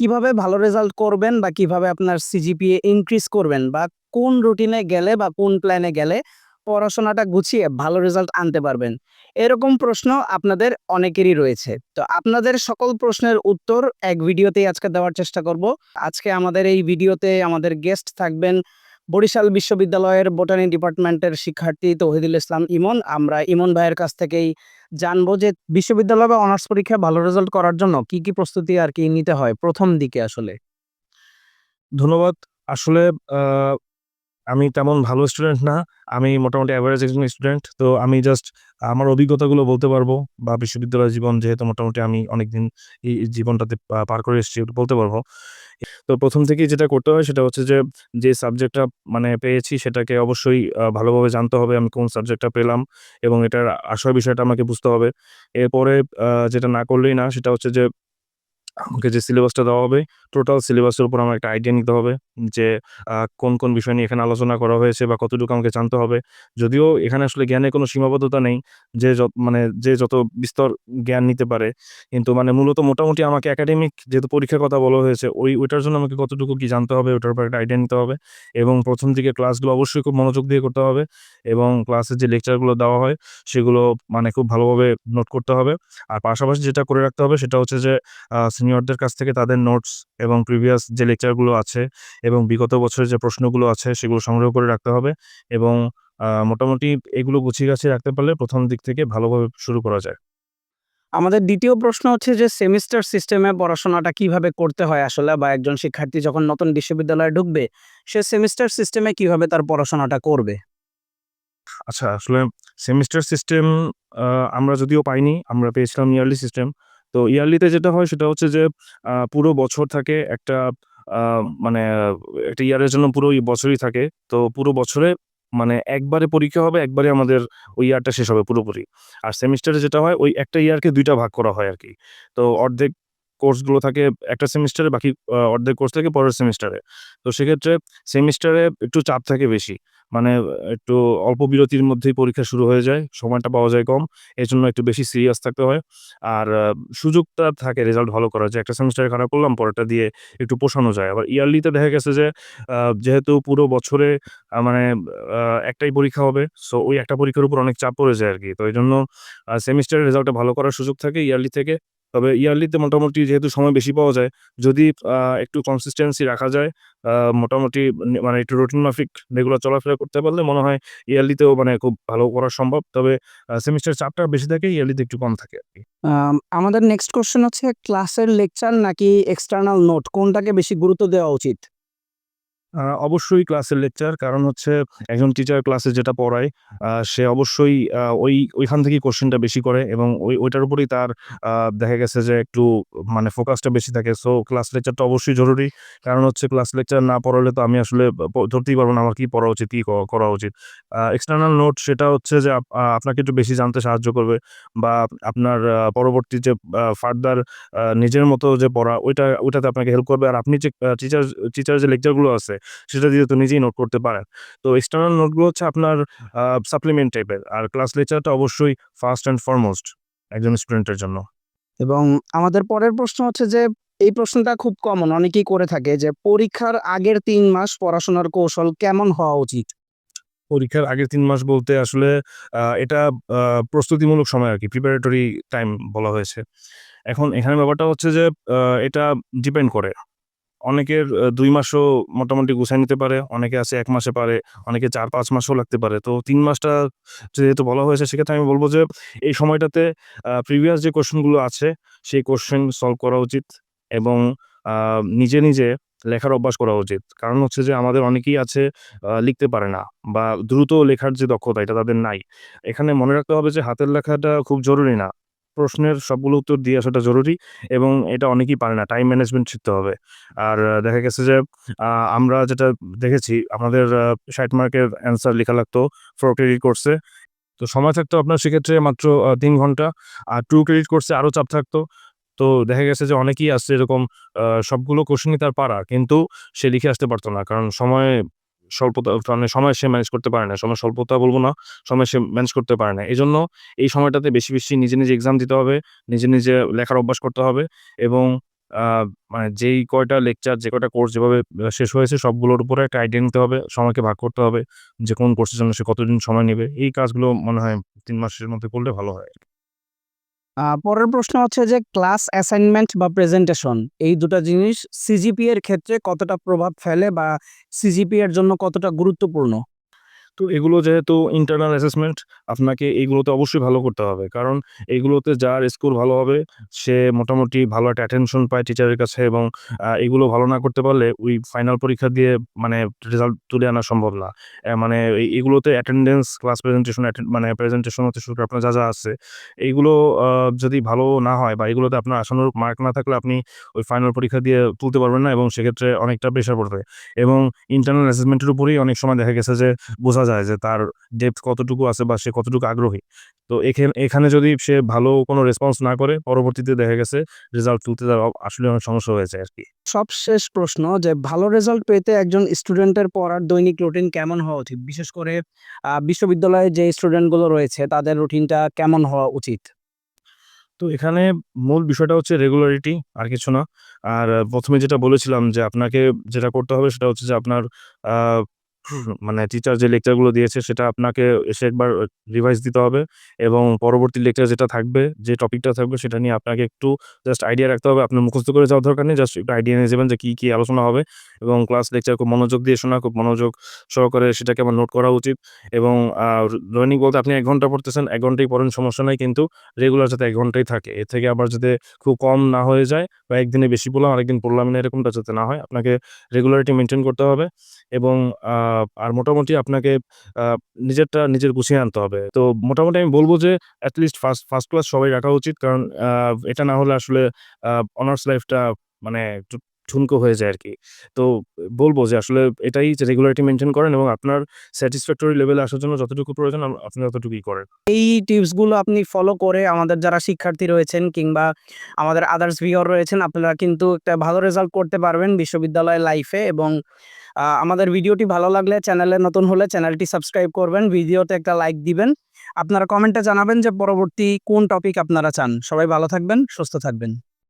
কীভাবে ভালো রেজাল্ট করবেন বা কীভাবে আপনার সিজিপিএ ইনক্রিজ করবেন বা কোন রুটিনে গেলে বা কোন প্ল্যানে গেলে পড়াশোনাটা গুছিয়ে ভালো রেজাল্ট আনতে পারবেন? এরকম প্রশ্ন আপনাদের অনেকেরই রয়েছে। তো আপনাদের সকল প্রশ্নের উত্তর এক ভিডিওতেই আজকে দেওয়ার চেষ্টা করব। আজকে আমাদের এই ভিডিওতে আমাদের গেস্ট থাকবেন বরিশাল বিশ্ববিদ্যালয়ের বোটানি ডিপার্টমেন্টের শিক্ষার্থী তৌহিদুল ইসলাম ইমন। আমরা ইমন ভাইয়ের কাছ থেকেই জানব যে বিশ্ববিদ্যালয় বা অনার্স পরীক্ষায় ভালো রেজাল্ট করার জন্য কি কি প্রস্তুতি আর কি নিতে হয় প্রথম দিকে আসলে। ধন্যবাদ। আসলে আমি তেমন ভালো স্টুডেন্ট না। আমি মোটামুটি অ্যাভারেজ একজন স্টুডেন্ট তো আমি জাস্ট আমার অভিজ্ঞতাগুলো বলতে পারব বা বিশ্ববিদ্যালয় জীবন যেহেতু মোটামুটি আমি অনেকদিন এই জীবনটাতে পার করে এসেছি বলতে পারব। তো প্রথম থেকেই যেটা করতে হয় সেটা হচ্ছে যে যে সাবজেক্টটা মানে পেয়েছি সেটাকে অবশ্যই ভালোভাবে জানতে হবে আমি কোন সাবজেক্টটা পেলাম এবং এটার আসার বিষয়টা আমাকে বুঝতে হবে। এরপরে যেটা না করলেই না সেটা হচ্ছে যে, আমাকে যে সিলেবাসটা দেওয়া হবে টোটাল সিলেবাসের উপর আমার একটা আইডিয়া নিতে হবে যে কোন কোন বিষয় নিয়ে এখানে আলোচনা করা হয়েছে বা কতটুকু আমাকে জানতে হবে। যদিও এখানে আসলে জ্ঞানের কোনো সীমাবদ্ধতা নেই, যে মানে যে যত বিস্তর জ্ঞান নিতে পারে। কিন্তু মানে মূলত মোটামুটি আমাকে একাডেমিক যেহেতু পরীক্ষার কথা বলা হয়েছে, ওই, ওইটার জন্য আমাকে কতটুকু কি জানতে হবে ওটার উপর একটা আইডিয়া নিতে হবে। এবং প্রথম দিকে ক্লাসগুলো অবশ্যই খুব মনোযোগ দিয়ে করতে হবে এবং ক্লাসের যে লেকচারগুলো দেওয়া হয়, সেগুলো মানে খুব ভালোভাবে নোট করতে হবে। আর পাশাপাশি যেটা করে রাখতে হবে সেটা হচ্ছে যে সিনিয়রদের কাছ থেকে তাদের নোটস এবং প্রিভিয়াস যে লেকচারগুলো আছে এবং বিগত বছরের যে প্রশ্নগুলো আছে সেগুলো সংগ্রহ করে রাখতে হবে এবং মোটামুটি এগুলো গুছিয়ে গাছিয়ে রাখতে পারলে প্রথম দিক থেকে ভালোভাবে শুরু করা যায়। আমাদের দ্বিতীয় প্রশ্ন হচ্ছে যে সেমিস্টার সিস্টেমে পড়াশোনাটা কীভাবে করতে হয় আসলে? বা একজন শিক্ষার্থী যখন নতুন বিশ্ববিদ্যালয়ে ঢুকবে সে সেমিস্টার সিস্টেমে কীভাবে তার পড়াশোনাটা করবে? আচ্ছা আসলে সেমিস্টার সিস্টেম আমরা যদিও পাইনি আমরা পেয়েছিলাম ইয়ারলি সিস্টেম তো ইয়ারলিতে যেটা হয় সেটা হচ্ছে যে পুরো বছর থাকে একটা মানে একটা ইয়ারের জন্য পুরো বছরই থাকে। তো পুরো বছরে মানে একবারে পরীক্ষা হবে, একবারে আমাদের ওই ইয়ারটা শেষ হবে পুরোপুরি। আর সেমিস্টারে যেটা হয়, ওই একটা ইয়ারকে দুইটা ভাগ করা হয় আর কি তো অর্ধেক কোর্সগুলো থাকে একটা সেমিস্টারে বাকি অর্ধেক কোর্স থাকে পরের সেমিস্টারে তো সেক্ষেত্রে সেমিস্টারে একটু চাপ থাকে বেশি। মানে একটু অল্প বিরতির মধ্যেই পরীক্ষা শুরু হয়ে যায়, সময়টা পাওয়া যায় কম এর জন্য একটু বেশি সিরিয়াস থাকতে হয়। আর সুযোগটা থাকে রেজাল্ট ভালো করার যে একটা সেমিস্টারে খারাপ করলাম, পরেরটা দিয়ে একটু পোষানো যায়। আবার ইয়ারলিতে দেখা গেছে যে যেহেতু পুরো বছরে মানে একটাই পরীক্ষা হবে সো ওই একটা পরীক্ষার উপর অনেক চাপ পড়ে যায় আর কি তো এই জন্য সেমিস্টারের রেজাল্টটা ভালো করার সুযোগ থাকে ইয়ারলি থেকে। তবে ইয়ারলিতে মোটামুটি যেহেতু সময় বেশি পাওয়া যায়, যদি একটু কনসিস্টেন্সি রাখা যায় মোটামুটি মানে একটু রুটিন মাফিক রেগুলার চলাফেরা করতে পারলে মনে হয় ইয়ারলিতেও মানে খুব ভালো করা সম্ভব। তবে সেমিস্টার চাপটা বেশি থাকে, ইয়ারলিতে একটু কম থাকে আমাদের নেক্সট কোশ্চেন হচ্ছে ক্লাসের লেকচার নাকি এক্সটার্নাল নোট কোনটাকে বেশি গুরুত্ব দেওয়া উচিত? অবশ্যই ক্লাসের লেকচার। কারণ হচ্ছে একজন টিচার ক্লাসে যেটা পড়ায় সে অবশ্যই ওই, ওইখান থেকেই কোশ্চেনটা বেশি করে এবং ওই, ওইটার উপরেই তার দেখা গেছে যে একটু মানে ফোকাসটা বেশি থাকে। সো ক্লাস লেকচারটা অবশ্যই জরুরি। কারণ হচ্ছে ক্লাস লেকচার না পড়ালে তো আমি আসলে ধরতেই পারব না আমার কী পড়া উচিত, কি করা উচিত। এক্সটার্নাল নোট সেটা হচ্ছে যে আপ- আপনাকে একটু বেশি জানতে সাহায্য করবে বা আপনার পরবর্তী যে ফার্দার নিজের মতো যে পড়া, ওইটা, ওইটাতে আপনাকে হেল্প করবে। আর আপনি যে টিচার টিচার যে লেকচারগুলো আছে সেটা দিয়ে তো নিজেই নোট করতে পারেন। তো এক্সটার্নাল নোটগুলো হচ্ছে আপনার সাপ্লিমেন্ট টাইপের আর ক্লাস লেকচারটা অবশ্যই ফার্স্ট অ্যান্ড ফরমোস্ট একজন স্টুডেন্টের জন্য। এবং আমাদের পরের প্রশ্ন হচ্ছে যে এই প্রশ্নটা খুব কমন অনেকেই করে থাকে যে পরীক্ষার আগের তিন মাস পড়াশোনার কৌশল কেমন হওয়া উচিত? পরীক্ষার আগের তিন মাস বলতে আসলে এটা প্রস্তুতিমূলক সময় আর কি প্রিপারেটরি টাইম বলা হয়েছে। এখন এখানে ব্যাপারটা হচ্ছে যে এটা ডিপেন্ড করে। অনেকের দুই মাসও মোটামুটি গুছাই নিতে পারে, অনেকে আছে এক মাসে পারে, অনেকে চার পাঁচ মাসও লাগতে পারে। তো তিন মাসটা যেহেতু বলা হয়েছে, সেক্ষেত্রে আমি বলব যে, এই সময়টাতে প্রিভিয়াস যে কোশ্চেনগুলো আছে, সেই কোশ্চেন সলভ করা উচিত এবং নিজে নিজে লেখার অভ্যাস করা উচিত। কারণ হচ্ছে যে, আমাদের অনেকেই আছে লিখতে পারে না বা দ্রুত লেখার যে দক্ষতা, এটা তাদের নাই। এখানে মনে রাখতে হবে যে, হাতের লেখাটা খুব জরুরি না। প্রশ্নের সবগুলো উত্তর দিয়ে আসাটা জরুরি এবং এটা অনেকেই পারে না। টাইম ম্যানেজমেন্ট শিখতে হবে। আর দেখা গেছে যে আমরা যেটা দেখেছি, আমাদের ষাট মার্কের অ্যান্সার লেখা লাগতো ফোর ক্রেডিট কোর্সে তো সময় থাকতো আপনার সেক্ষেত্রে মাত্র তিন ঘণ্টা। আর টু ক্রেডিট কোর্সে আরও চাপ থাকতো। তো দেখা গেছে যে, অনেকেই আসছে এরকম সবগুলো কোশ্চেনই তার পারা, কিন্তু সে লিখে আসতে পারতো না। কারণ সময় স্বল্পতা মানে সময় সে ম্যানেজ করতে পারে না। সময় স্বল্পতা বলব না, সময় সে ম্যানেজ করতে পারে না। এই জন্য এই সময়টাতে বেশি বেশি নিজে নিজে এক্সাম দিতে হবে, নিজে নিজে লেখার অভ্যাস করতে হবে এবং মানে যেই কয়টা লেকচার যে কয়টা কোর্স যেভাবে শেষ হয়েছে সবগুলোর উপরে একটা আইডিয়া নিতে হবে, সময়কে ভাগ করতে হবে যে কোন কোর্সের জন্য সে কতদিন সময় নেবে। এই কাজগুলো মনে হয় তিন মাসের মধ্যে করলে ভালো হয়। পরের প্রশ্ন হচ্ছে যে ক্লাস অ্যাসাইনমেন্ট বা প্রেজেন্টেশন এই দুটো জিনিস সিজিপি এর ক্ষেত্রে কতটা প্রভাব ফেলে বা সিজিপি এর জন্য কতটা গুরুত্বপূর্ণ? তো এগুলো যেহেতু ইন্টারনাল অ্যাসেসমেন্ট আপনাকে এইগুলোতে অবশ্যই ভালো করতে হবে। কারণ এইগুলোতে যার স্কোর ভালো হবে, সে মোটামুটি ভালো একটা অ্যাটেনশন পায় টিচারের কাছে এবং এগুলো ভালো না করতে পারলে ওই ফাইনাল পরীক্ষা দিয়ে মানে রেজাল্ট তুলে আনা সম্ভব না। মানে এগুলোতে অ্যাটেন্ডেন্স ক্লাস প্রেজেন্টেশন মানে প্রেজেন্টেশন হতে শুরু করে আপনার যা যা আছে এইগুলো যদি ভালো না হয় বা এগুলোতে আপনার আসানোর মার্ক না থাকলে আপনি ওই ফাইনাল পরীক্ষা দিয়ে তুলতে পারবেন না এবং সেক্ষেত্রে অনেকটা প্রেশার পড়বে। এবং ইন্টারনাল অ্যাসেসমেন্টের উপরেই অনেক সময় দেখা গেছে যে বোঝা যায় যে তার ডেপথ কতটুকু আছে বা সে কতটুকু আগ্রহী। তো এখানে এখানে যদি সে ভালো কোনো রেসপন্স না করে পরবর্তীতে দেখা গেছে রেজাল্ট তুলতে তার আসলে অনেক সমস্যা হয়ে যায় আর কি। সবশেষ প্রশ্ন যে ভালো রেজাল্ট পেতে একজন স্টুডেন্টের পড়ার দৈনিক রুটিন কেমন হওয়া উচিত? বিশেষ করে বিশ্ববিদ্যালয়ে যে স্টুডেন্টগুলো রয়েছে তাদের রুটিনটা কেমন হওয়া উচিত? তো এখানে মূল বিষয়টা হচ্ছে রেগুলারিটি আর কিছু না। আর প্রথমে যেটা বলেছিলাম যে আপনাকে যেটা করতে হবে সেটা হচ্ছে যে আপনার মানে টিচার যে লেকচারগুলো দিয়েছে, সেটা আপনাকে এসে একবার রিভাইজ দিতে হবে এবং পরবর্তী লেকচার যেটা থাকবে, যে টপিকটা থাকবে, সেটা নিয়ে আপনাকে একটু জাস্ট আইডিয়া রাখতে হবে। আপনার মুখস্থ করে যাওয়ার দরকার নেই জাস্ট একটু আইডিয়া নিয়ে যাবেন যে কী কী আলোচনা হবে এবং ক্লাস লেকচার খুব মনোযোগ দিয়ে শোনা, খুব মনোযোগ সহকারে সেটাকে আমার নোট করা উচিত এবং দৈনিক বলতে আপনি এক ঘণ্টা পড়তেছেন, এক ঘন্টাই পড়েন সমস্যা নাই কিন্তু রেগুলার যাতে এক ঘন্টাই থাকে। এর থেকে আবার যাতে খুব কম না হয়ে যায় বা একদিনে বেশি পড়লাম আরেকদিন পড়লাম না, এরকমটা যাতে না হয়, আপনাকে রেগুলারিটি মেনটেন করতে হবে। এবং আর মোটামুটি আপনাকে নিজেরটা নিজের গুছিয়ে আনতে হবে। তো মোটামুটি আমি বলব যে অ্যাটলিস্ট ফার্স্ট ফার্স্ট ক্লাস সবাই রাখা উচিত। কারণ এটা না হলে আসলে অনার্স লাইফটা মানে ঠুনকো হয়ে যায় আর কি তো বলব যে, আসলে এটাই যে রেগুলারিটি মেনটেন করেন এবং আপনার স্যাটিসফ্যাক্টরি লেভেলে আসার জন্য যতটুকু প্রয়োজন আপনি ততটুকুই করেন। এই টিপসগুলো আপনি ফলো করে আমাদের যারা শিক্ষার্থী রয়েছেন কিংবা আমাদের আদার্স ভিওর রয়েছেন, আপনারা কিন্তু একটা ভালো রেজাল্ট করতে পারবেন বিশ্ববিদ্যালয় লাইফে এবং আমাদের ভিডিওটি ভালো লাগলে চ্যানেলে নতুন হলে চ্যানেলটি সাবস্ক্রাইব করবেন, ভিডিওতে একটা লাইক দিবেন। আপনারা কমেন্টে জানাবেন যে পরবর্তী কোন টপিক আপনারা চান। সবাই ভালো থাকবেন, সুস্থ থাকবেন।